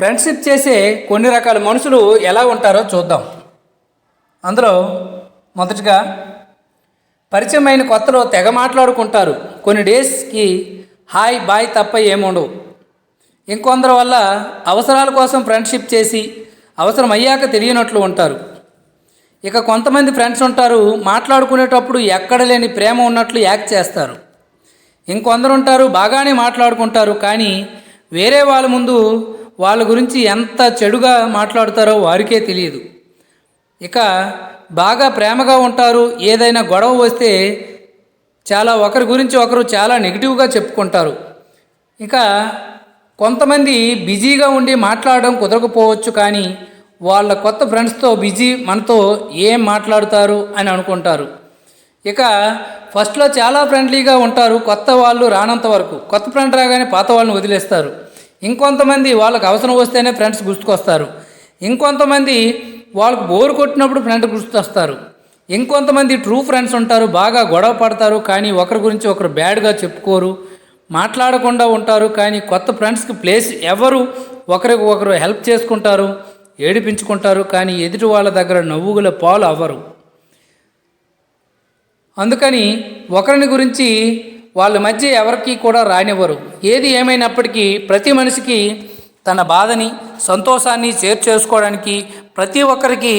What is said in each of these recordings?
Friendship చేసే కొన్ని రకాల మనుషులు ఎలా ఉంటారో చూద్దాం. అందులో మొదటగా పరిచయమైన కొత్తలో తెగ మాట్లాడుకుంటారు. కొన్ని డేస్కి హాయ్ బాయ్ తప్ప ఏముండవు. ఇంకొందరి వల్ల అవసరాల కోసం ఫ్రెండ్షిప్ చేసి అవసరం అయ్యాక తెలియనట్లు ఉంటారు. ఇక కొంతమంది ఫ్రెండ్స్ ఉంటారు మాట్లాడుకునేటప్పుడు ఎక్కడ లేని ప్రేమ ఉన్నట్లు యాక్ట్ చేస్తారు. ఇంకొందరు ఉంటారు బాగానే మాట్లాడుకుంటారు కానీ వేరే వాళ్ళ ముందు వాళ్ళ గురించి ఎంత చెడుగా మాట్లాడుతారో వారికే తెలియదు. ఇక బాగా ప్రేమగా ఉంటారు ఏదైనా గొడవ వస్తే చాలా ఒకరి గురించి ఒకరు చాలా నెగిటివ్గా చెప్పుకుంటారు. ఇక కొంతమంది బిజీగా ఉండి మాట్లాడడం కుదరకపోవచ్చు కానీ వాళ్ళ కొత్త ఫ్రెండ్స్తో బిజీ మనతో ఏం మాట్లాడుతారు అని అనుకుంటారు. ఇక ఫస్ట్లో చాలా ఫ్రెండ్లీగా ఉంటారు కొత్త వాళ్ళు రానంత వరకు. కొత్త ఫ్రెండ్ రాగానే పాత వాళ్ళని వదిలేస్తారు. ఇంకొంతమంది వాళ్ళకి అవసరం వస్తేనే ఫ్రెండ్స్ గుర్తుకొస్తారు. ఇంకొంతమంది వాళ్ళకు బోర్ కొట్టినప్పుడు ఫ్రెండ్ గుర్తొస్తారు ఇంకొంతమంది ట్రూ ఫ్రెండ్స్ ఉంటారు బాగా గొడవ పడతారు కానీ ఒకరి గురించి ఒకరు బ్యాడ్గా చెప్పుకోరు మాట్లాడకుండా ఉంటారు కానీ కొత్త ఫ్రెండ్స్కి ప్లేస్ ఎవరు ఒకరికి ఒకరు హెల్ప్ చేసుకుంటారు ఏడిపించుకుంటారు కానీ ఎదుటి వాళ్ళ దగ్గర నవ్వుగుల పాలు అవ్వరు. అందుకని ఒకరిని గురించి వాళ్ళ మధ్య ఎవరికి కూడా రానివ్వరు. ఏది ఏమైనప్పటికీ ప్రతి మనిషికి తన బాధని సంతోషాన్ని షేర్ చేసుకోవడానికి ప్రతి ఒక్కరికి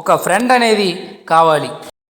ఒక ఫ్రెండ్ అనేది కావాలి.